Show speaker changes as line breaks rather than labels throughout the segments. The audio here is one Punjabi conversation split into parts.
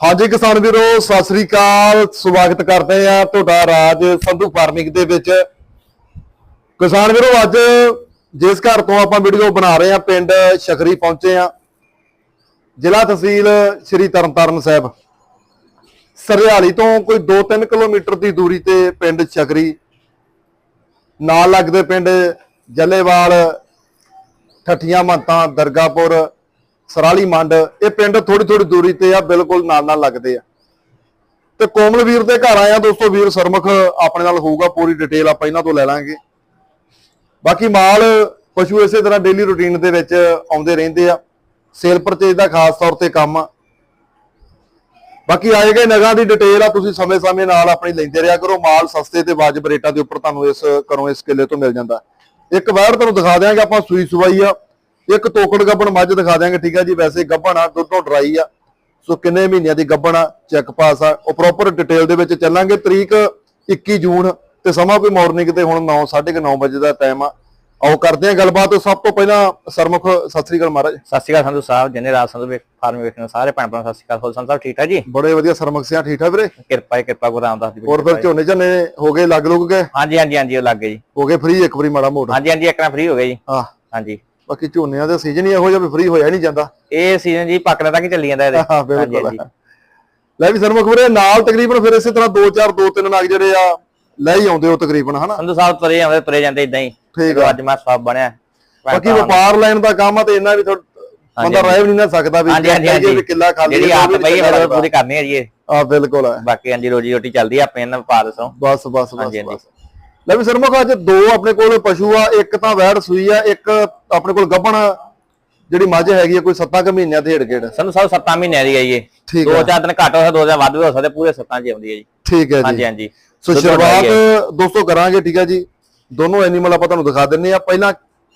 ਹਾਂਜੀ ਕਿਸਾਨ ਵੀਰੋ, ਸਤਿ ਸ੍ਰੀ ਅਕਾਲ। ਸਵਾਗਤ ਕਰਦੇ ਆ ਤੁਹਾਡਾ ਰਾਜ ਸੰਧੂ ਫਾਰਮਿੰਗ ਦੇ ਵਿੱਚ। ਕਿਸਾਨ ਵੀਰੋ, ਅੱਜ ਜਿਸ ਘਰ ਤੋਂ ਆਪਾਂ ਵੀਡੀਓ ਬਣਾ ਰਹੇ ਆ ਪਿੰਡ ਸ਼ਖਰੀ ਪਹੁੰਚੇ ਆ ਜ਼ਿਲ੍ਹਾ ਤਹਿਸੀਲ ਸ੍ਰੀ ਤਰਨਤਾਰਨ ਸਾਹਿਬ। ਸਰਿਆਲੀ ਤੋਂ ਕੋਈ 2-3 ਕਿਲੋਮੀਟਰ ਦੀ ਦੂਰੀ ਤੇ ਪਿੰਡ ਸ਼ਖਰੀ ਨਾਲ ਲੱਗਦੇ ਪਿੰਡ ਜੱਲੇਵਾਲ, ਠੱਠੀਆਂ ਮਹੰਤਾਂ ਦਰਗਾਪੁਰ ਸਰਾਲੀ ਮੰਡ, ਇਹ ਪਿੰਡ ਥੋੜੀ ਥੋੜੀ ਦੂਰੀ ਤੇ ਆ, ਬਿਲਕੁਲ ਨਾਲ ਨਾਲ ਲੱਗਦੇ ਆ। ਤੇ ਕੋਮਲ ਵੀਰ ਦੇ ਘਰ ਆਇਆ ਦੋਸਤੋ, ਵੀਰ ਸਰਮਖ ਆਪਣੇ ਨਾਲ ਹੋਊਗਾ, ਪੂਰੀ ਡਿਟੇਲ ਆਪਾਂ ਇਹਨਾਂ ਤੋਂ ਲੈ ਲਾਂਗੇ। ਬਾਕੀ ਮਾਲ ਪਸ਼ੂ ਇਸੇ ਤਰ੍ਹਾਂ ਡੇਲੀ ਰੁਟੀਨ ਦੇ ਵਿੱਚ ਆਉਂਦੇ ਰਹਿੰਦੇ ਆ। ਸੇਲ ਪਰਚੇਜ ਦਾ ਖਾਸ ਤੌਰ ਤੇ ਕੰਮ ਆ। ਬਾਕੀ ਆਏ ਗਏ ਨਗਾਂ ਦੀ ਡਿਟੇਲ ਆ, ਤੁਸੀਂ ਸਮੇਂ-ਸਮੇਂ ਨਾਲ ਆਪਣੀ ਲੈਂਦੇ ਰਿਹਾ ਕਰੋ। ਮਾਲ ਸਸਤੇ ਤੇ ਵਾਜਬ ਰੇਟਾਂ ਦੇ ਉੱਪਰ ਤੁਹਾਨੂੰ ਇਸ, ਘਰੋਂ ਇਸ ਕਿੱਲੇ ਤੋਂ ਮਿਲ ਜਾਂਦਾ। ਇੱਕ ਵਾਰ ਤੁਹਾਨੂੰ ਦਿਖਾ ਦਿਆਂਗੇ ਆਪਾਂ ਸੂਈ ਸਵਾਈ ਆ। ਇੱਕ ਤੋਕੜ ਗੱਬਣ ਮੱਝ ਦਿਖਾ ਦਿਆਂਗੇ ਠੀਕ ਆ ਜੀ ਵੈਸੇ ਗੱਬਣ ਆ ਦੁੱਧੋਂ ਡਰਾਈ ਆ। ਸੋ ਕਿੰਨੇ ਮਹੀਨਿਆਂ ਦੀ ਗੱਬਣ ਆ ਚੈੱਕ ਪਾਸ ਆ। ਉਹ ਪ੍ਰੋਪਰ ਡਿਟੇਲ ਦੇ ਵਿੱਚ ਚੱਲਾਂਗੇ ਤਰੀਕ 21 ਜੂਨ ਤੇ ਸਮਾਂ ਕੋਈ ਮਾਰਨਿੰਗ ਤੇ ਹੁਣ 9 9:30 ਵਜੇ ਦਾ ਟਾਈਮ ਆ। ਆਓ ਕਰਦੇ ਆ ਗੱਲਬਾਤ। ਸਭ ਤੋਂ ਪਹਿਲਾਂ ਸਰਮੁਖ ਸਤਿ ਸ੍ਰੀ ਅਕਾਲ ਮਹਾਰਾਜ।
ਸਤਿ ਸ਼੍ਰੀ ਅਕਾਲ ਸੰਧੂ ਸਾਹਿਬ ਜਿੰਨੇ ਰਾਜ ਸੰਧੂ ਫਾਰਮ ਵੇਖਣ ਸਾਰੇ ਭੈਣ ਭਰਾ ਸਤਿ ਸ਼੍ਰੀ ਅਕਾਲ ਹੋਰ ਸੰਧੂ ਸਾਹਿਬ ਠੀਕ ਠਾਕ ਜੀ?
ਬੜੇ ਵਧੀਆ ਸਰਮੁਖ ਸਿਆ ਠੀਕ ਠਾਕ ਵੀਰੇ?
ਕਿਰਪਾ ਹੈ ਕਿਰਪਾ ਗੁਰੂ ਰਾਮਦਾਸ ਦੀ
ਹੋਰ ਫਿਰ ਝੋਨੇ ਝੰਨੇ ਹੋ ਗਏ ਲੱਗ ਲੁੱਗ ਗਏ?
ਹਾਂਜੀ ਹਾਂਜੀ ਹਾਂਜੀ ਉਹ ਲੱਗ ਗਏ ਜੀ।
ਹੋ ਗਏ ਫ੍ਰੀ ਇੱਕ ਵਾਰੀ ਮਾੜਾ ਮੋਟਾ।
ਹਾਂਜੀ ਹਾਂਜੀ ਇੱਕ ਨਾ ਫ੍ਰੀ ਹੋ ਗਏ ਜੀ।
ਹਾਂ।
ਹਾਂਜੀ।
ਬਾਕੀ ਝੋਨਿਆਂ ਦਾ ਸੀਜ਼ਨ ਹੀ ਇਹੋ ਜਿਹਾ ਵੀ ਫ੍ਰੀ ਹੋਇਆ ਨਹੀਂ ਜਾਂਦਾ।
ਇਹ ਸੀਜ਼ਨ ਜੀ ਪੱਕਣੇ ਤੱਕ ਚੱਲੀ ਜਾਂਦਾ ਇਹਦੇ।
ਹਾਂ ਬਿਲਕੁਲ। ਲੈ ਵੀ ਸਰਮੁਖ ਵੀਰੇ ਨਾਲ ਤਕਰੀਬਨ ਫਿਰ ਇਸੇ ਤਰ੍ਹਾਂ 2 4 2 3 ਨਗ ਜਿਹੜੇ ਆ ਲੈ ਹੀ ਆਉਂਦੇ ਹੋ ਤਕਰੀਬਨ ਹਨਾ?
ਸੰਧੂ ਸਾਹਿਬ ਤੁਰੇ ਆਉਂਦੇ ਤੁਰੇ ਜਾਂਦੇ ਇਦਾਂ ਹੀ।
ਠੀਕ
ਅੱਜ ਮੈਂ ਸਵਾਬ ਬਣਿਆ
ਬਾਕੀ ਵਪਾਰ ਲੈਣ ਦਾ ਕੰਮ ਆ ਤੇ ਇੰਨਾ ਵੀ ਥੋੜਾ ਬੰਦਾ ਰਹਿ ਵੀ ਨਹੀਂ ਨਾ ਸਕਦਾ ਵੀ ਵੀ ਕਿੱਲਾ ਖਾਲੀ
ਜਿਹੜੀ ਆਪ
ਚੱਲਦਾ
ਹੈ ਪੂਰੀ ਕਰਨੀ ਹੈ ਜੀ।
ਆ ਬਿਲਕੁਲ
ਬਾਕੀ ਹਾਂਜੀ ਰੋਜੀ ਰੋਟੀ ਚੱਲਦੀ ਆ ਆਪਣੇ ਇਹਨਾਂ ਵਪਾਰ ਤੋਂ
ਬਸ ਬਸ। ਬਸ। ਲੈ ਵੀ ਸਰਮੁਖ ਅੱਜ ਦੋ ਆਪਣੇ ਕੋਲ ਪਸ਼ੂ ਆ ਇੱਕ ਤਾਂ ਵੈੜ ਸੂਈ ਆ ਇੱਕ ਆਪਣੇ ਕੋਲ ਗੱਭਣ ਜਿਹੜੀ ਮੱਝ ਹੈਗੀ ਆ ਕੋਈ 7 ਕੁ ਮਹੀਨਿਆਂ ਦੇ ਢੇੜ
ਸੰਧੂ ਸਾਹਿਬ 7 ਮਹੀਨਿਆਂ ਦੀ ਹੈ ਜੀ
ਠੀਕ
ਦੋ ਚਾਰ ਦਿਨ ਘੱਟ ਹੋ ਸਕਦੇ ਦੋ ਚਾਰ ਵੱਧ ਵੀ ਹੋ ਸਕਦੇ ਪੂਰੇ 7 ਚ ਆਉਂਦੀ ਹੈ ਜੀ।
ਠੀਕ ਹੈ ਜੀ।
ਹਾਂਜੀ ਹਾਂਜੀ।
ਸੋ ਸ਼ੁਰੂਆਤ। ਦੋਸਤੋ ਕਰਾਂਗੇ ਠੀਕ ਹੈ ਜੀ। ਦੋਨੋਂ ਐਨੀਮਲ ਆਪਾਂ ਤੁਹਾਨੂੰ ਦਿਖਾ ਦਿੰਨੇ ਆ। ਪਹਿਲਾਂ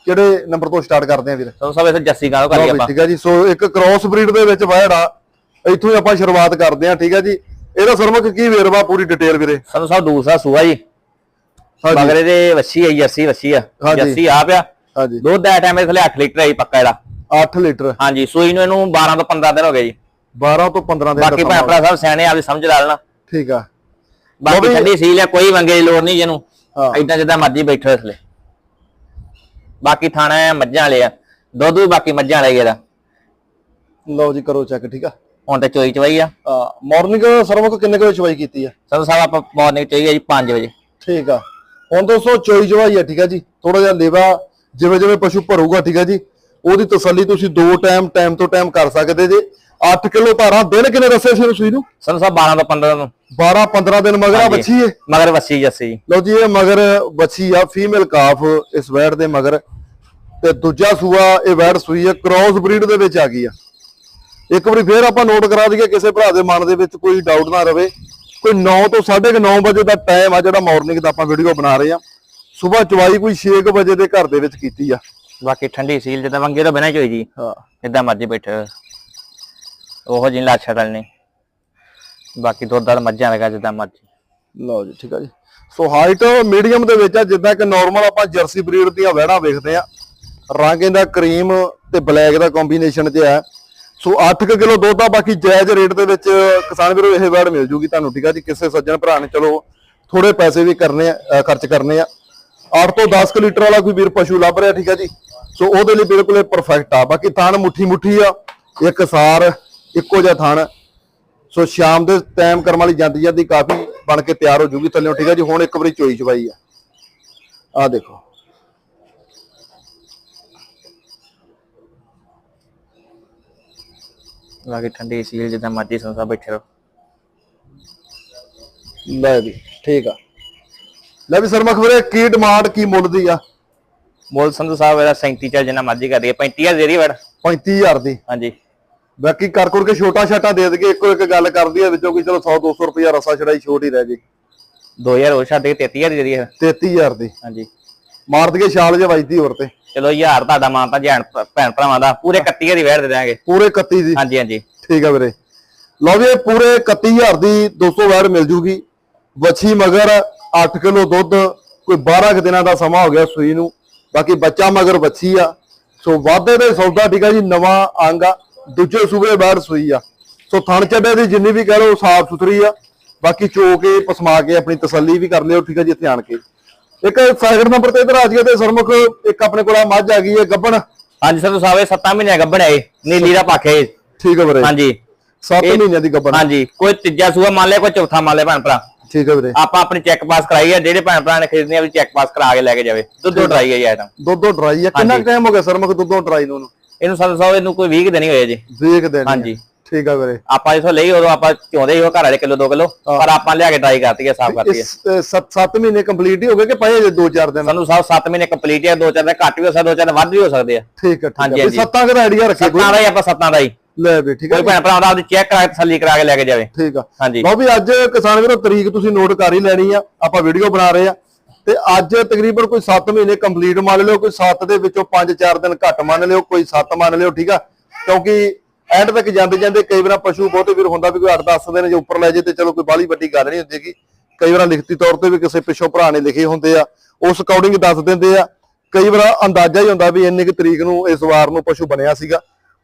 ਕਿਹੜੇ ਨੰਬਰ ਤੋਂ ਸਟਾਰਟ ਕਰਦੇ ਆ ਵੀਰ?
ਸੰਧੂ ਸਾਹਿਬ ਇਸੇ ਜੱਸੀ ਗਾਂ ਤੋਂ ਕਰੀਏ ਆਪਾਂ।
ਠੀਕ ਹੈ ਜੀ। ਸੋ ਇੱਕ ਕ੍ਰਾਸ ਬਰੀਡ ਦੇ ਵਿੱਚ ਵੈੜ ਆ। ਇੱਥੋਂ ਹੀ ਆਪਾਂ ਸ਼ੁਰੂਆਤ ਕਰਦੇ ਆ ਠੀਕ ਹੈ ਜੀ। ਇਹਦਾ ਸਰਮੁਖ ਕੀ ਵੇਰਵਾ ਪੂਰੀ ਡਿਟੇਲ ਵੀਰੇ?
ਸੰਧੂ ਸਾਹਿਬ ਦੂਸਰਾ ਸੂਆ ਜੀ।
ਹਾਂਜੀ।
ਮਗਰੇ ਦੇ ਵੱਛੀ ਆਈ ਜੱਸੀ ਵੱਛੀ ਆ।
ਹਾਂਜੀ।
ਜੱਸੀ ਆ। ਪਿਆ
ਹਾਂਜੀ।
ਦੁੱਧ ਦਾ ਟਾਈਮ ਥਲੇ 8 ਲੀਟਰ ਆਈ ਪੱਕਾ ਇਹਦਾ।
8 ਲੀਟਰ।
ਹਾਂਜੀ ਸੂਈ ਨੂੰ ਇਹਨੂੰ 12 ਤੋਂ 15 ਦਿਨ ਹੋ ਗਏ ਜੀ।
12 ਤੋਂ 15 ਦਿਨ
ਬਾਕੀ ਭੈਣ
ਸਮਾਂ
ਭਰਾ ਸਾਹਿਬ ਸਿਆਣੇ ਆਪਦੀ ਸਮਝ ਲਾ ਲੈਣਾ।
ਠੀਕ ਆ।
ਬਾਕੀ ਠੰਡੀ ਸੀਲ ਆ ਕੋਈ ਵੰਗੇ ਦੀ ਲੋੜ ਨਹੀਂ ਜਿਹਨੂੰ
ਹਾਂ।
ਇਦਾਂ ਜਿੱਦਾਂ ਮਰਜ਼ੀ ਬੈਠੋ ਇਸਲੇ ਬਾਕੀ ਥਾਣਾ ਆ ਮੱਝਾਂ ਵਾਲੇ ਆ। ਦੁੱਧ ਵੀ ਬਾਕੀ ਮੱਝਾਂ ਵਾਲੇ ਇਹਦਾ।
ਲਓ ਜੀ ਕਰੋ ਚੈੱਕ ਠੀਕ ਆ?
ਹੁਣ ਤੇ ਚੋਈ ਚਵਾਈ ਆ।
ਮਾਰਨਿੰਗ ਸਰਮੁਖ ਕਿੰਨੇ ਕੁ ਵਜੇ ਚਵਾਈ ਕੀਤੀ ਆ?
ਸੰਧੂ ਸਾਹਿਬ ਆਪਾਂ ਮਾਰਨਿੰਗ ਚਾਹੀਏ ਜੀ 5 ਵਜੇ।
ਠੀਕ ਆ। ਹੁਣ ਦੋਸਤੋ ਚੋਈ ਚਵਾਈ ਆ ਠੀਕ ਆ ਜੀ। ਥੋੜਾ ਜਿਹਾ ਲੇਵਾ ਜਿਵੇਂ ਜਿਵੇਂ ਪਸ਼ੂ ਭਰੂਗਾ ਠੀਕ ਆ ਜੀ। ਉਹਦੀ ਤਸੱਲੀ ਤੁਸੀਂ ਦੋ ਟਾਈਮ ਟਾਈਮ ਤੋਂ ਟਾਈਮ ਕਰ ਸਕਦੇ ਜੇ। 8 ਕਿਲੋ ਧਾਰਾਂ ਦਿਨ ਕਿੰਨੇ ਦੱਸੇ ਸੀ ਰਸੂਈ ਨੂੰ?
ਸੰਧੂ ਸਾਹਿਬ 12 ਤੋਂ 15 ਨੂੰ
12 15 ਦਿਨ ਮਗਰ ਆ। ਬੱਚੀ ਏ
ਮਗਰ ਵੱਛੀ ਜੱਸੀ
ਲਓ ਜੀ ਇਹ ਮਗਰ ਬੱਚੀ ਆ ਫੀਮੇਲ ਕਾਫ ਇਸ ਵੈੜ ਦੇ ਮਗਰ। ਤੇ ਦੂਜਾ ਸੂਆ ਇਹ ਵੈੜ ਸੂਈ ਹੈ ਕ੍ਰਾਸ ਬਰੀਡ ਦੇ ਵਿੱਚ ਆ ਗਈ ਆ। ਇੱਕ ਵਾਰੀ ਫੇਰ ਆਪਾਂ ਨੋਟ ਕਰਾ ਦਈਏ ਕਿਸੇ ਭਰਾ ਦੇ ਮਨ ਦੇ ਵਿੱਚ ਕੋਈ ਡਾਊਟ ਨਾ ਰਵੇ। ਕੋਈ 9 ਤੋਂ 9:30 ਵਜੇ ਦਾ ਟਾਈਮ ਆ ਜਿਹੜਾ ਮਾਰਨਿੰਗ ਦਾ ਆਪਾਂ ਵੀਡੀਓ ਬਣਾ ਰਹੇ ਆ ਸਵੇਰ ਚਵਾਈ ਕੋਈ 6 ਵਜੇ ਦੇ ਘਰ ਦੇ ਵਿੱਚ ਕੀਤੀ ਆ।
ਬਾਕੀ ਠੰਡੀ ਸੀਲ ਜਿੱਦਾਂ ਵੰਗੇ ਤੋਂ ਬਿਨਾਂ ਚੋਈ ਜੀ।
ਹਾਂ।
ਜਿੱਦਾਂ ਮਰਜ਼ੀ ਬੈਠੇ ਉਹੋ ਜਿਹੀ ਲਾਛਾ ਡਲ ਨਹੀਂ। ਬਾਕੀ ਦੁੱਧ ਵਾਲ ਮੱਝਾਂ ਲਗਾ ਜਿੱਦਾਂ ਮਰਜ਼ੀ।
ਲਓ ਜੀ ਠੀਕ ਆ ਜੀ। ਸੋ ਹਾਈਟ ਮੀਡੀਅਮ ਦੇ ਵਿੱਚ ਆ ਜਿੱਦਾਂ ਕਿ ਨਾਰਮਲ ਆਪਾਂ ਜਰਸੀ ਬਰੀਡ ਦੀਆਂ ਵਹਿੜਾਂ ਵੇਖਦੇ ਆ ਰੰਗ ਇਹਦਾ ਕਰੀਮ ਤੇ ਬਲੈਕ ਦਾ ਕੰਬੀਨੇਸ਼ਨ 'ਚ ਹੈ ਸੋ 8 ਕਿਲੋ ਦੁੱਧ ਆ, ਬਾਕੀ ਜਾਇਜ਼ ਰੇਟ ਦੇ ਵਿੱਚ ਕਿਸਾਨ ਵੀਰੋ, ਇਹ ਵੈੜ ਮਿਲ ਜੂਗੀ ਤੁਹਾਨੂੰ, ਠੀਕ ਆ ਜੀ? ਕਿਸੇ ਸੱਜਣ ਭਰਾ ਨੇ ਚਲੋ ਥੋੜੇ ਪੈਸੇ ਵੀ ਕਰਨੇ ਆ ਖਰਚ ਕਰਨੇ ਆ। 8 ਤੋਂ 10 ਕੁ ਲੀਟਰ ਵਾਲਾ ਕੋਈ ਵੀਰ ਪਸ਼ੂ ਲੱਭ ਰਿਹਾ, ਠੀਕ ਆ ਜੀ? ਸੋ ਉਹਦੇ ਲਈ ਬਿਲਕੁਲ ਇਹ ਪਰਫੈਕਟ ਆ। ਬਾਕੀ ਥਾਣ ਮੁੱਠੀ ਮੁੱਠੀ ਆ, ਇੱਕ ਸਾਰ, ਇੱਕੋ ਜਿਹਾ ਥਾਣ। ਸੋ ਸ਼ਾਮ ਦੇ ਟਾਈਮ ਕਰਮ ਵਾਲੀ ਜਾਂਦੀ ਜਾਂਦੀ ਕਾਫੀ ਬਣ ਕੇ ਤਿਆਰ ਹੋ ਜੂਗੀ ਥੱਲੇ, ਠੀਕ ਆ ਜੀ? ਹੁਣ ਇੱਕ ਵਾਰੀ ਚੋਈ ਚਵਾਈ ਆ। ਆ ਦੇਖੋ।
ਬਾਕੀ ਠੰਡੀ ਸੀਲ ਜਿੱਦਾਂ ਮਰਜ਼ੀ ਸੰਸਾ ਬੈਠੇ ਰਹੋ।
ਲੈ ਵੀ ਠੀਕ ਆ। ਲੈ ਵੀ ਸਰਮਖ ਵੀਰੇ ਕੀ ਡਿਮਾਂਡ ਕੀ ਮੁੱਲ ਦੀ ਆ?
ਮੋਲ ਸੰਧੂ ਸਾਹਿਬ ਇਹਦਾ 37 ਚੱਲ ਜਿੰਨਾ ਮਰਜ਼ੀ ਕਰ ਦਈਏ 35000 ਦੇ ਰਹੀ ਵੜ।
35000 ਦੀ?
ਹਾਂਜੀ।
ਬਾਕੀ ਕਰ ਕਰ ਕੇ ਛੋਟਾ ਛਾਟਾ ਦੇ ਦਈਏ ਇੱਕੋ ਇੱਕ ਗੱਲ ਕਰਦੀ ਆ ਵਿੱਚੋਂ ਕੋਈ ਚਲੋ 100 200 ਰੁਪਇਆ ਰਸਾ ਛੜਾਈ ਛੋਟ ਹੀ ਰਹਿ ਜੇ
2000 ਹੋਰ ਛੱਡ ਕੇ 33000 ਦੀ ਦੇ ਰਹੀ ਹੈ
33000 ਦੀ।
ਹਾਂਜੀ।
ਮਾਰ ਦਈਏ ਛਾਲ ਜੇ ਵੱਜਦੀ ਹੋਰ ਤੇ।
ਚਲੋ ਯਾਰ ਤੁਹਾਡਾ ਮਾਨ ਤਾਂ ਜਾਣ ਭੈਣ ਭਰਾਵਾਂ ਦਾ ਪੂਰੇ 31000 ਦੀ ਵੈੜ ਦੇ ਦਾਂਗੇ
ਪੂਰੇ 31 ਦੀ?
ਹਾਂਜੀ ਹਾਂਜੀ।
ਠੀਕ ਆ ਵੀਰੇ। ਲਓ ਵੀ ਇਹ ਪੂਰੇ 31000 ਦੀ 200 ਵੈੜ ਮਿਲ ਜੂਗੀ। ਵੱਛੀ ਮਗਰ 8 ਕਿਲੋ ਦੁੱਧ ਕੋਈ 12 ਕੁ ਦਿਨਾਂ ਦਾ ਸਮਾਂ ਹੋ ਗਿਆ ਸੂਈ ਨੂੰ। ਬਾਕੀ ਬੱਚਾ ਮਗਰ ਵੱਛੀ ਆ। ਸੋ ਵਾਧੇ ਦੇ ਸੌਦਾ ਠੀਕ ਆ ਜੀ ਨਵਾਂ ਅੰਗ ਆ। ਦੂਜੇ ਸੂਬੇ ਬਾਹਰ ਸੂਈ ਆ। ਸੋ ਥਣ ਚੱਡੇ ਦੀ ਜਿੰਨੀ ਵੀ ਕਹਿ ਲਓ ਸਾਫ਼ ਸੁਥਰੀ ਆ। ਬਾਕੀ ਚੋ ਕੇ ਪਸਮਾ ਕੇ ਆਪਣੀ ਤਸੱਲੀ ਵੀ ਕਰ ਲਿਓ ਠੀਕ ਹੈ ਜੀ ਇੱਥੇ ਆਣ ਕੇ। ਇੱਕ ਸੈਕਿੰਡ ਨੰਬਰ ਤੇ ਇਧਰ ਆ ਜੀਏ ਤੇ ਸਰਮੁਖ ਇੱਕ ਆਪਣੇ ਕੋਲ ਆ ਮੱਝ ਆ ਗਈ ਹੈ ਗੱਬਣ।
ਹਾਂਜੀ ਸਾਹਿਬ ਇਹ 7 ਮਹੀਨੇ ਗੱਭਣ ਹੈ ਨੀਲੀ ਦਾ ਪੱਖ ਹੈ।
ਠੀਕ ਹੈ ਵੀਰੇ।
ਹਾਂਜੀ।
7
ਇਹ-
ਮਹੀਨਿਆਂ ਦੀ ਗੱਬਣ।
ਹਾਂਜੀ ਕੋਈ ਤੀਜਾ ਸੂਆ ਮੰਨ ਲਿਆ ਕੋਈ ਚੌਥਾ ਮੰਨ ਲਿਆ ਭੈਣ ਭਰਾ।
ਠੀਕ ਹੈ ਵੀਰੇ।
ਆਪਾਂ ਆਪਣੀ ਚੈੱਕ ਪਾਸ ਕਰਾਈ ਹੈ ਜਿਹੜੇ ਭੈਣ ਭਰਾ ਨੇ ਖਰੀਦਣੀ ਆ ਵੀ ਚੈੱਕ ਪਾਸ ਕਰਾ ਕੇ ਲੈ ਕੇ ਜਾਵੇ। ਦੁੱਧੋ ਡਰਾਈ ਹੈ ਇਹ ਆਈਟਮ
ਦੁੱਧੋਂ ਡਰਾਈ ਆ ਕਿੰਨਾ ਟਾਈਮ ਹੋ ਗਿਆ ਸਰਮੁਖ ਦੁੱਧੋਂ ਡਰਾਈ ਨੂੰ?
ਇਹਨੂੰ ਸੰਧੂ ਸਾਹਿਬ ਇਹਨੂੰ ਕੋਈ 20 ਕੁ ਦਿਨ ਹੀ ਹੋਏ ਜੀ
ਵੀਹ ਕੁ ਦਿਨ ਹੀ ਆ।
ਹਾਂਜੀ।
ਠੀਕ ਹੈ ਵੀਰੇ।
ਆਪਾਂ ਇਥੋਂ ਲਈ ਉਦੋਂ ਆਪਾਂ ਚਾਹੁੰਦੇ ਸੀ ਉਹ ਘਰ ਵਾਲੇ ਕਿਲੋ 2 ਕਿਲੋ ਪਰ ਆਪਾਂ ਲਿਆ ਕੇ ਟਰਾਈ ਕਰਤੀ ਹੈ ਸਾਫ਼ ਕਰਤੀ ਹੈ
ਇਸ 7 ਮਹੀਨੇ ਕੰਪਲੀਟ ਹੀ ਹੋ ਗਏ ਕਿ ਪਏ ਜੇ 2-4 ਦਿਨ?
ਸਾਨੂੰ ਸਾਹਿਬ 7 ਮਹੀਨੇ ਕੰਪਲੀਟ ਹੈ ਦੋ ਚਾਰ ਦਿਨ ਘੱਟ ਵੀ ਹੋ ਸਕਦਾ ਦੋ ਚਾਰ ਦਿਨ ਵੱਧ ਵੀ ਹੋ ਸਕਦੇ ਆ।
ਠੀਕ ਹੈ ਠੀਕ ਹੈ। ਸੱਤਾਂ ਦਾ ਆਈਡੀਆ ਰੱਖੇ ਕੋਈ?
ਸੱਤਾਂ ਦਾ ਹੀ ਆਪਾਂ ਸੱਤਾਂ ਦਾ ਹੀ।
ਲੈ ਵੀ ਠੀਕ ਹੈ
ਕੋਈ ਭੈਣ ਭਰਾ ਆਪਦੀ ਚੈੱਕ ਕਰਾ ਕੇ ਤਸੱਲੀ ਕਰਾ ਕੇ ਲੈ ਕੇ ਜਾਵੇ।
ਠੀਕ ਆ।
ਹਾਂਜੀ।
ਲਓ ਵੀ ਅੱਜ ਕਿਸਾਨ ਵੀਰੋ ਤਰੀਕ ਤੁਸੀਂ ਨੋਟ ਕਰ ਹੀ ਲੈਣੀ ਆ ਆਪਾਂ ਵੀਡੀਓ ਬਣਾ ਰਹੇ ਆ। ਤੇ ਅੱਜ ਤਕਰੀਬਨ ਕੋਈ 7 ਮਹੀਨੇ ਕੰਪਲੀਟ ਮੰਨ ਲਿਓ ਕੋਈ 7 ਦੇ ਵਿੱਚੋਂ 5-4 ਦਿਨ ਘੱਟ ਮੰਨ ਲਿਓ ਕੋਈ 7 ਮੰਨ ਲਿਓ ਠੀਕ ਆ। ਕਿਉਂਕਿ ਐਂਡ ਤੱਕ ਜਾਂਦੇ ਜਾਂਦੇ ਕਈ ਵਾਰ ਪਸ਼ੂ ਬਹੁਤੇ ਵੀਰ ਹੁੰਦਾ ਵੀ ਕੋਈ 8-10 ਦਿਨ ਜੇ ਉੱਪਰ ਲੈ ਜੇ ਤੇ ਚਲੋ ਕੋਈ ਬਾਹਲੀ ਵੱਡੀ ਗੱਲ ਨਹੀਂ ਹੁੰਦੀਗੀ ਕਈ ਵਾਰ ਲਿਖਤੀ ਤੌਰ ਤੇ ਵੀ ਕਿਸੇ ਪਿੱਛੋਂ ਭਰਾ ਨੇ ਲਿਖੇ ਹੁੰਦੇ ਆ ਉਸ ਅਕੋਰਡਿੰਗ ਦੱਸ ਦਿੰਦੇ ਆ। ਕਈ ਵਾਰ ਅੰਦਾਜ਼ਾ ਹੀ ਹੁੰਦਾ ਵੀ ਇੰਨੇ ਕੁ ਤਰੀਕ ਨੂੰ ਇਸ ਵਾਰ ਨੂੰ ਪਸ਼ੂ ਬਣਿਆ ਸੀਗਾ।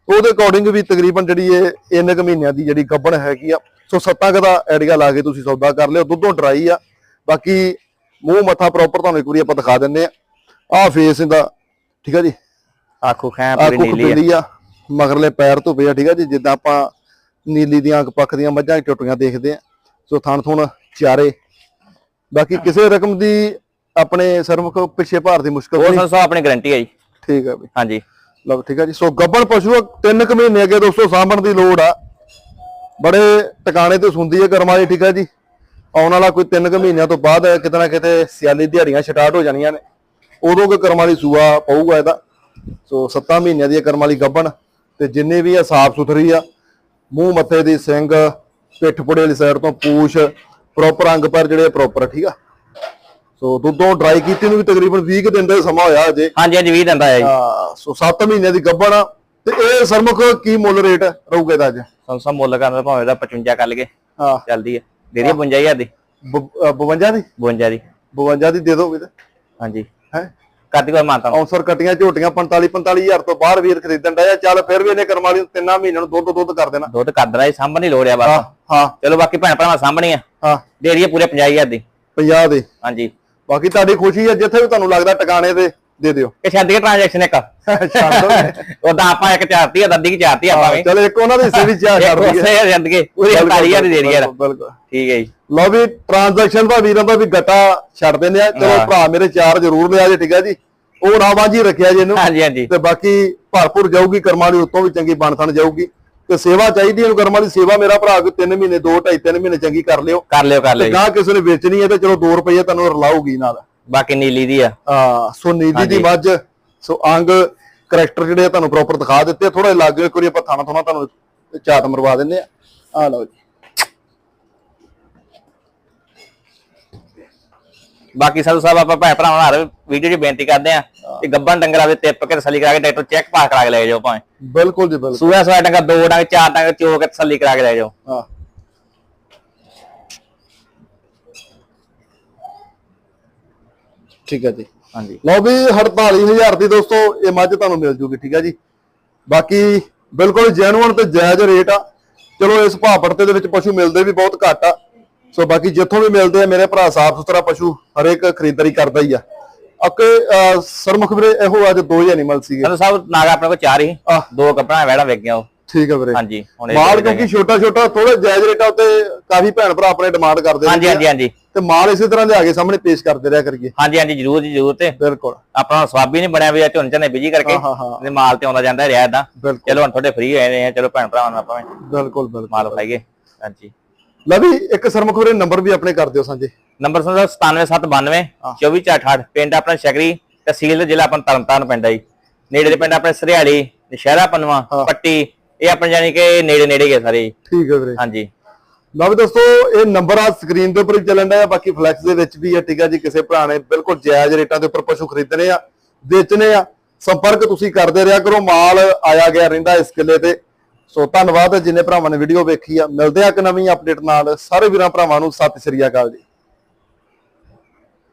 ਉਹਦੇ ਅਕੋਰਡਿੰਗ ਵੀ ਤਕਰੀਬਨ ਜਿਹੜੀ ਇਹ ਇੰਨੇ ਕੁ ਮਹੀਨਿਆਂ ਦੀ ਜਿਹੜੀ ਗੱਭਣ ਹੈਗੀ ਆ। ਸੋ ਸੱਤਾਂ ਕੁ ਦਾ ਆਈਡੀਆ ਲਾ ਕੇ ਤੁਸੀਂ ਸੌਦਾ ਕਰ ਲਿਓ ਦੁੱਧੋਂ ਡਰਾਈ ਆ। ਬਾਕੀ ਮੂੰਹ ਮੱਥਾ ਪ੍ਰੋਪਰ ਤੁਹਾਨੂੰ ਇੱਕ ਵਾਰੀ ਆਪਾਂ ਦਿਖਾ ਦਿੰਨੇ ਆ। ਆਹ ਫੇਸ ਇਹਦਾ ਠੀਕ ਆ ਜੀ?
ਆਖੋ ਖੈ ਪੂਰੀ ਨੀਲੀ
ਆ। ਮਗਰਲੇ ਪੈਰ ਧੁੱਪੇ ਆ ਠੀਕ ਆ ਜੀ ਜਿੱਦਾਂ ਆਪਾਂ ਨੀਲੀ ਦੀਆਂ ਅੱਖ ਪੱਖ ਦੀਆਂ ਮੱਝਾਂ ਟੁੱਟੀਆਂ ਦੇਖਦੇ ਆ। ਸੋ ਥਣ ਥੁਣ ਚਾਰੇ। ਬਾਕੀ ਕਿਸੇ ਰਕਮ ਦੀ ਆਪਣੇ ਸਰਮੁਖ ਪਿੱਛੇ ਭਾਰ ਦੀ ਮੁਸ਼ਕਲ
ਉਹ
ਨਹੀਂ।
ਸੰਸਾ ਆਪਣੀ ਗਾਰੰਟੀ ਹੈ ਜੀ।
ਠੀਕ ਆ ਬਈ
ਹਾਂਜੀ।
ਲਓ ਠੀਕ ਆ ਜੀ। ਸੋ ਗੱਬਣ ਪਸ਼ੂ ਤਿੰਨ ਕੁ ਮਹੀਨੇ ਅੱਗੇ ਦੋਸਤੋ ਸਾਂਭਣ ਦੀ ਲੋੜ ਆ। ਬੜੇ ਟਿਕਾਣੇ ਤੇ ਸੁੰਦੀ ਹੈ ਕਰਮਾਂ ਦੀ ਠੀਕ ਆ ਜੀ। ਆਉਣ ਵਾਲਾ ਕੋਈ ਤਿੰਨ ਕੁ ਮਹੀਨਿਆਂ ਤੋਂ ਬਾਅਦ ਕਿਤੇ ਨਾ ਕਿਤੇ ਸਿਆਲੀ ਦਿਹਾੜੀਆਂ ਸਟਾਰਟ ਹੋ ਜਾਣੀਆਂ ਨੇ। ਉਦੋਂ ਕੋਈ ਕਰਮਾਂ ਦੀ ਸੂਆ ਪਊਗਾ ਇਹਦਾ। ਸੋ 7 ਮਹੀਨਿਆਂ ਦੀ ਕਰਮਾਂ ਵਾਲੀ ਗੱਬਣ। ਤੇ ਜਿੰਨੇ ਵੀ ਆ ਸਾਫ਼ ਸੁਥਰੀ ਆ ਮੂੰਹ ਮੱਥੇ ਦੀ ਸਿੰਘ ਪਿੱਠ ਪੁੜੇ ਵਾਲੀ ਸਾਈਡ ਤੋਂ ਪੂਛ ਪ੍ਰੋਪਰ ਅੰਗ ਪਰ ਜਿਹੜੇ ਪ੍ਰੋਪਰ ਠੀਕ ਆ? ਸੋ ਦੁੱਧੋਂ ਡਰਾਈ ਕੀਤੀ ਨੂੰ ਵੀ ਤਕਰੀਬਨ 20 ਕੁ ਦਿਨ ਦਾ ਸਮਾਂ ਹੋਇਆ ਅਜੇ
ਹਾਂਜੀ ਅੱਜ 20 ਦਿੰਦਾ ਹੈ ਜੀ।
ਹਾਂ ਸੋ 7 ਮਹੀਨੇ ਦੀ ਗੱਭਣ ਆ ਤੇ ਇਹ ਸਰਮੁਖ ਕੀ ਮੁੱਲ ਰੇਟ ਰਹੂਗਾ ਇਹਦਾ ਅੱਜ?
ਸੰਸਾ ਮੁੱਲ ਕਰਨ ਦਾ ਭਾਵੇਂ ਦਾ 55 ਕਰ ਲਗੇ
ਹਾਂ।
ਚੱਲਦੀ ਹੈ ਦੇ ਦੀ 55000 ਦੀ?
ਬ- ਅ, 52 ਦੀ?
52 ਦੀ।
52 ਦੀ ਦੇ ਦੋਗੇ ਤੇ?
ਹਾਂਜੀ।
ਹੈ?
ਕਰਦੀ ਕੋਈ ਮਾਨਤਾ
ਔਂਸਰ ਕਟੀਆਂ ਝੋਟੀਆਂ 45 45000 ਤੋਂ ਬਾਹਰ ਵੀਰ ਖਰੀਦਣ ਡਿਆ। ਚੱਲ ਫਿਰ ਵੀ ਇਹਨੇ ਕਰਮ ਵਾਲੀ ਨੂੰ ਤਿੰਨਾਂ ਮਹੀਨਿਆਂ ਨੂੰ ਦੁੱਧ ਦੁੱਧ ਕਰ ਦੇਣਾ।
ਦੁੱਧ ਕਰ ਦੇਣਾ ਸਾਂਭਣ ਦੀ ਲੋੜ ਆ
ਹਾਂ
ਬਸ।
ਹਾਂ
ਚਲੋ ਬਾਕੀ ਭੈਣ ਭਰਾਵਾਂ ਸਾਂਭਣੀ ਆ
ਹਾਂ।
ਦੇ ਰਹੀ ਪੂਰੇ 50000 ਦੀ।
50 ਦੇ।
ਹਾਂਜੀ।
ਬਾਕੀ ਤੁਹਾਡੀ ਖੁਸ਼ੀ ਹੈ ਜਿੱਥੇ ਵੀ ਤੁਹਾਨੂੰ ਲੱਗਦਾ ਟਿਕਾਣੇ ਤੇ ਦੇ ਦਿਓ।
ਇਹ ਛੱਡ ਕੇ ਟ੍ਰਾਂਜੈਕਸ਼ਨ ਇੱਕ।
ਛੱਡ ਦੋ।
ਉਦਾਂ ਆਪਾਂ ਇੱਕ ਚਾਰਤੀ ਆ ਦੱਦੀ ਕੀ ਚਾਰਤੀ ਆਪਾਂ ਵੀ।
ਚਲ ਇੱਕ ਉਹਨਾਂ ਦੇ ਹਿੱਸੇ ਵੀ ਚਾਹ ਛੱਡ ਦਈਏ
ਉਸੇ ਛੱਡ ਕੇ। ਪੂਰੀ 40000 ਦੀ ਦੇ ਯਾਰ
ਬਿਲਕੁਲ।
ਠੀਕ ਹੈ ਜੀ।
ਲਓ ਵੀ ਟ੍ਰਾਂਜੈਕਸ਼ਨ ਦਾ ਵੀਰਾਂ ਦਾ ਵੀ ਗੱਟਾ ਛੱਡ ਦਿੰਦੇ ਆ। ਚਲੋ
ਹਾਂ।
ਭਰਾ ਮੇਰੇ ਚਾਰ ਜ਼ਰੂਰ ਲਿਆ ਜੇ ਠੀਕ ਆ ਜੀ। ਉਹ ਨਾ ਬਾਂਝੀ ਰੱਖਿਆ ਜੇ ਇਹਨੂੰ।
ਹਾਂਜੀ ਹਾਂਜੀ।
ਤੇ ਬਾਕੀ ਭਰਪੂਰ ਜਾਊਗੀ ਕਰਮਾਂ ਦੀ ਉਤੋਂ ਵੀ ਚੰਗੀ ਬਣਥਣ ਜਾਊਗੀ। ਤੇ ਸੇਵਾ ਚਾਹੀਦੀ ਇਹਨੂੰ ਕਰਮਾਂ ਦੀ ਸੇਵਾ ਮੇਰਾ ਭਰਾ ਕੋਈ 3 ਮਹੀਨੇ 2 2.5 3 ਮਹੀਨੇ ਚੰਗੀ ਕਰ ਲਿਓ।
ਕਰ ਲਿਓ ਕਰ ਲਿਓ।
ਗਾਂ ਕਿਸੇ ਨੇ ਵੇਚਣੀ ਹੈ ਤੇ ਚਲੋ 2 ਰੁਪਏ ਤੁਹਾਨੂੰ ਰਲਾਊਗੀ ਨਾਲ।
ਬਾਕੀ ਨੀਲੀ ਦੀ ਆ।
ਆ ਸੋ ਨੀਲੀ ਦੀ। ਮੱਝ ਸੋ ਅੰਗ ਕਰੈਕਟਰ ਜਿਹੜੇ ਤੁਹਾਨੂੰ ਪ੍ਰੋਪਰ ਦਿਖਾ ਦਿੱਤੇ ਥੋੜਾ ਲੱਗ ਇੱਕ ਵਾਰੀ ਆਪਾਂ ਥਾਣਾ ਥੋਣਾ ਤੁਹਾਨੂੰ ਝਾਤ ਮਰਵਾ ਦਿੰਦੇ ਆ। ਆ ਲਓ ਜੀ।
ਬਾਕੀ ਸਾਧੂ ਸਾਹਿਬ ਆਪਾਂ ਭੈਣ ਭਰਾਵਾਂ ਨਾਲ ਵੀਡੀਓ 'ਚ ਬੇਨਤੀ ਕਰਦੇ ਆ ਕਿ ਗੱਬਨ ਡੰਗਰਾਂ ਦੇ ਟਿੱਪ ਕੇ ਤਸੱਲੀ ਕਰਾ ਕੇ ਡਾਕਟਰ ਚੈੱਕ ਪਾਸ ਕਰਾ ਕੇ ਲੈ ਜਾਓ ਭਾਵੇਂ।
ਬਿਲਕੁਲ ਜੀ ਬਿਲਕੁਲ।
ਸੂਆ ਸਵਾ ਡੰਗਾ ਦੋ ਡੰਗ ਚਾਰ ਡੰਗ ਚੋ ਕੇ ਤਸੱਲੀ ਕਰਾ ਕੇ ਲੈ ਜਾਓ।
ਹਾਂ। ਠੀਕ ਹੈ ਜੀ।
ਹਾਂਜੀ।
ਲਓ ਵੀ 48000 ਦੀ ਦੋਸਤੋ ਇਹ ਮੱਝ ਤੁਹਾਨੂੰ ਮਿਲ ਜੂਗੀ ਠੀਕ ਹੈ ਜੀ। ਬਾਕੀ ਬਿਲਕੁਲ ਜੈਨੂਅਨ ਤੇ ਜਾਇਜ਼ ਰੇਟ ਆ। ਚਲੋ ਇਸ ਭਾਅ ਪੜਤੇ ਦੇ ਵਿੱਚ ਪਸ਼ੂ ਮਿਲਦੇ ਵੀ ਬਹੁਤ ਘੱਟ ਆ। ਸੋ ਬਾਕੀ ਜਿੱਥੋਂ ਵੀ ਮਿਲਦੇ ਆ ਮੇਰੇ ਭਰਾ ਸਾਫ਼ ਸੁਥਰਾ ਪਸ਼ੂ ਹਰੇਕ ਖਰੀਦਦਾਰੀ ਕਰਦਾ ਹੀ ਆ। ਅੱਕੇ ਸਰਮੁਖ ਵੀਰੇ ਇਹੋ ਅੱਜ ਦੋ ਹੀ ਐਨੀਮਲ ਸੀਗੇ।
ਸਾਧੂ ਸਾਹਿਬ ਨਾਗ ਆਪਣੇ ਕੋਲ ਚਾਰ ਹੀ। ਦੋ ਕੱਪੜਾ ਵੈੜਾ ਵੇਚ ਗਿਆ ਉਹ।
ਠੀਕ ਹੈ ਵੀਰੇ।
ਹਾਂਜੀ
ਮਾਲ
ਦੋ
ਕਿਉਂਕਿ ਛੋਟਾ ਛੋਟਾ ਥੋੜਾ ਜਾਇਜ਼ ਰੇਟਾਂ ਉੱਤੇ ਕਾਫੀ ਭੈਣ ਭਰਾ ਆਪਣੇ ਡਿਮਾਂਡ ਕਰਦੇ
ਹਾਂਜੀ ਹਾਂਜੀ। ਹਾਂਜੀ।
ਤੇ ਮਾਲ ਇਸੇ ਤਰ੍ਹਾਂ ਲਿਆ ਕੇ ਸਾਹਮਣੇ ਪੇਸ਼ ਕਰਦੇ ਰਿਹਾ ਕਰੀਏ।
ਹਾਂਜੀ ਹਾਂਜੀ ਜਰੂਰ ਜੀ ਜਰੂਰ ਤੇ।
ਬਿਲਕੁਲ।
ਆਪਣਾ ਸਵਾਬੀ ਨਹੀਂ ਬਣਿਆ ਵੀ ਝੁੰਨ ਝਨੇ ਬਿਜ਼ੀ ਕਰਕੇ
ਹਾਂ, ਹਾਂ, ਹਾਂ।
ਤੇ ਮਾਲ ਤੇ ਆਉਂਦਾ ਜਾਂਦਾ ਰਿਹਾ ਇਦਾਂ ਚਲੋ ਹੁਣ ਤੁਹਾਡੇ ਫ੍ਰੀ ਹੋਏ ਨੇ ਚਲੋ ਭੈਣ ਭਰਾਵਾਂ ਨੂੰ ਆਪਾਂ
ਬਿਲਕੁਲ ਬਿਲਕੁਲ।
ਮਾਲ ਖਾਈਏ ਹਾਂਜੀ।
ਲੈ ਵੀ ਇੱਕ ਸਰਮੁਖ ਵੀਰੇ ਨੰਬਰ ਵੀ ਆਪਣੇ ਕਰ ਦਿਓ ਸਾਂਝੇ।
ਨੰਬਰ ਸੰਦਾ 97792 2468 ਪਿੰਡ ਆਪਣਾ ਸ਼ਗਰੀ ਤਹਿਸੀਲ ਜ਼ਿਲ੍ਹਾ ਆਪਣਾ ਤਰਨਤਾਰਨ ਪਿੰਡ ਹੈ ਜੀ। ਨੇੜੇ ਦੇ ਪਿੰਡ ਆਪਣੇ ਸਰਿਆੜੀ ਨਸ਼ਹਿਰਾ ਪਨਵਾ। ਪੱਟੀ ਇਹ ਆਪਣੇ ਜਾਨੀ ਕਿ ਨੇੜੇ ਨੇੜੇ ਆ ਸਾਰੇ।
ਠੀਕ ਹੈ ਵੀਰੇ।
ਹਾਂਜੀ।
ਲਓ ਵੀ ਦੋਸਤੋ ਇਹ ਨੰਬਰ ਆ ਸਕਰੀਨ ਦੇ ਉੱਪਰ ਚੱਲਣ ਡਿਆ ਬਾਕੀ ਫਲੈਕਸ ਦੇ ਵਿੱਚ ਵੀ ਹੈ ਠੀਕ ਹੈ ਜੀ। ਕਿਸੇ ਭਰਾ ਨੇ ਬਿਲਕੁਲ ਜਾਇਜ਼ ਰੇਟਾਂ ਦੇ ਉੱਪਰ ਪਸ਼ੂ ਖਰੀਦਣੇ ਆ ਵੇਚਣੇ ਆ। ਸੰਪਰਕ ਤੁਸੀਂ ਕਰਦੇ ਰਿਹਾ ਕਰੋ ਮਾਲ ਆਇਆ ਗਿਆ ਰਹਿੰਦਾ ਇਸ ਕਿੱਲੇ ਤੇ। ਸੋ ਧੰਨਵਾਦ ਜਿੰਨੇ ਭਰਾਵਾਂ ਨੇ ਵੀਡੀਓ ਵੇਖੀ ਆ। ਮਿਲਦੇ ਆ ਇੱਕ ਨਵੀਂ ਅਪਡੇਟ ਨਾਲ। ਸਾਰੇ ਵੀਰਾਂ ਭਰਾਵਾਂ ਨੂੰ ਸਤਿ ਸ੍ਰੀ ਅਕਾਲ ਜੀ।